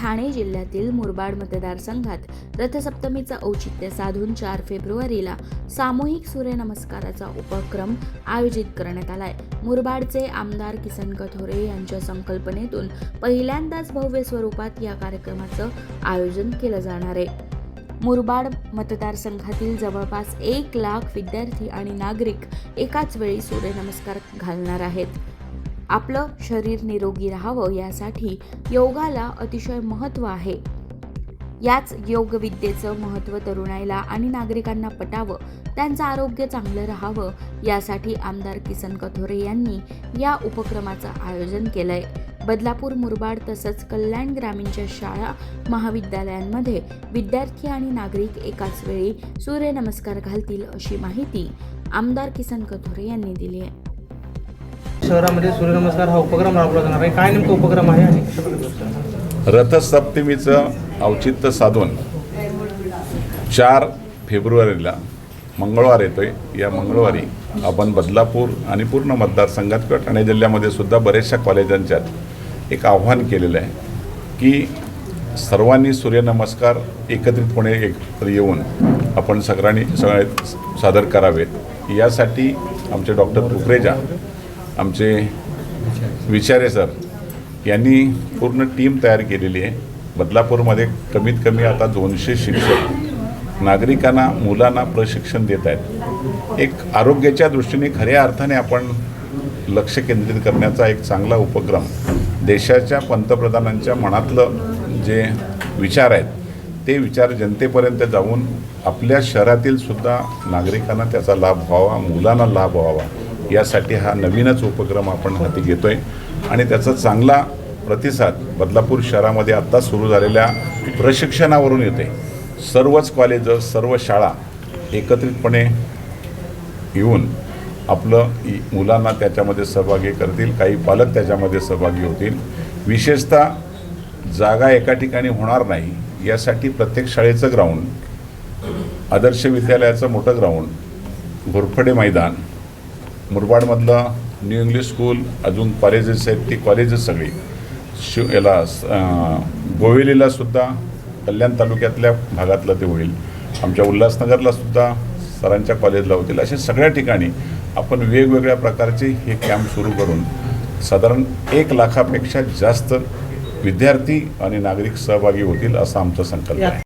ठाणे जिल्ह्यातील मुरबाड मतदारसंघात रथसप्तमीचं औचित्य साधून चार फेब्रुवारीला सामूहिक सूर्यनमस्काराचा उपक्रम आयोजित करण्यात आलाय. मुरबाडचे आमदार किसन कथोरे यांच्या संकल्पनेतून पहिल्यांदाच भव्य स्वरूपात या कार्यक्रमाचं आयोजन केलं जाणार आहे. मुरबाड मतदारसंघातील जवळपास एक लाख विद्यार्थी आणि नागरिक एकाच वेळी सूर्यनमस्कार घालणार आहेत. आपलं शरीर निरोगी राहावं यासाठी योगाला अतिशय महत्त्व आहे. याच योगविद्येचं महत्त्व तरुणाईला आणि नागरिकांना पटावं त्यांचं आरोग्य चांगलं राहावं यासाठी आमदार किसन कथोरे यांनी या उपक्रमाचं आयोजन केलं आहे बदलापूर मुरबाड तसंच कल्याण ग्रामीणच्या शाळा महाविद्यालयांमध्ये विद्यार्थी आणि नागरिक एकाच वेळी सूर्यनमस्कार घालतील अशी माहिती आमदार किसन कथोरे यांनी दिली आहे. शहरामध्ये सूर्यनमस्कार हा उपक्रम राबवला जाणार आहे. काय नेमका उपक्रम आहे आणि रथसप्तमीचं औचित्य साधून चार फेब्रुवारीला मंगळवार येतोय. या मंगळवारी आपण बदलापूर आणि पूर्ण मतदारसंघात किंवा ठाणे जिल्ह्यामध्ये सुद्धा बऱ्याचशा कॉलेजांच्यात एक आव्हान केलेलं आहे की सर्वांनी सूर्यनमस्कार एकत्रितपणे एकत्र येऊन आपण सगळ्यांनी सगळे सादर करावेत. यासाठी आमचे डॉक्टर कुकरेजा आमचे विचारे सर यांनी पूर्ण टीम तयार केलेली आहे. बदलापूरमध्ये कमीत कमी आता दोनशे शिक्षक नागरिकांना मुलांना प्रशिक्षण देत आहेत. एक आरोग्याच्या दृष्टीने खऱ्या अर्थाने आपण लक्ष केंद्रित करण्याचा एक चांगला उपक्रम देशाच्या पंतप्रधानांच्या मनातलं जे विचार आहेत ते विचार जनतेपर्यंत जाऊन आपल्या शहरातील सुद्धा नागरिकांना त्याचा लाभ व्हावा मुलांना लाभ व्हावा. यासाठी हा नवीनच उपक्रम आपण हाती आहे आणि त्याचा चांगला प्रतिसाद बदलापूर शहरामध्ये आत्ता सुरू झालेल्या प्रशिक्षणावरून येते सर्वच कॉलेजं सर्व शाळा एकत्रितपणे येऊन आपलं मुलांना त्याच्यामध्ये सहभागी करतील काही पालक त्याच्यामध्ये सहभागी होतील. विशेषतः जागा एका ठिकाणी होणार नाही यासाठी प्रत्येक शाळेचं ग्राउंड आदर्श विद्यालयाचं मोठं ग्राउंड घोरफडे मैदान मुरबाडमधलं न्यू इंग्लिश स्कूल अजून कॉलेजेस आहेत ती कॉलेजेस सगळी. शिव याला अं, गोवेलीला सुद्धा कल्याण तालुक्यातल्या भागातलं ते होईल. आमच्या उल्हासनगरला सुद्धा सरांच्या कॉलेजला होतील. अशा सगळ्या ठिकाणी आपण वेगवेगळ्या प्रकारचे हे कॅम्प सुरू करून साधारण एक लाखापेक्षा जास्त विद्यार्थी आणि नागरिक सहभागी होतील असा आमचा संकल्प आहे.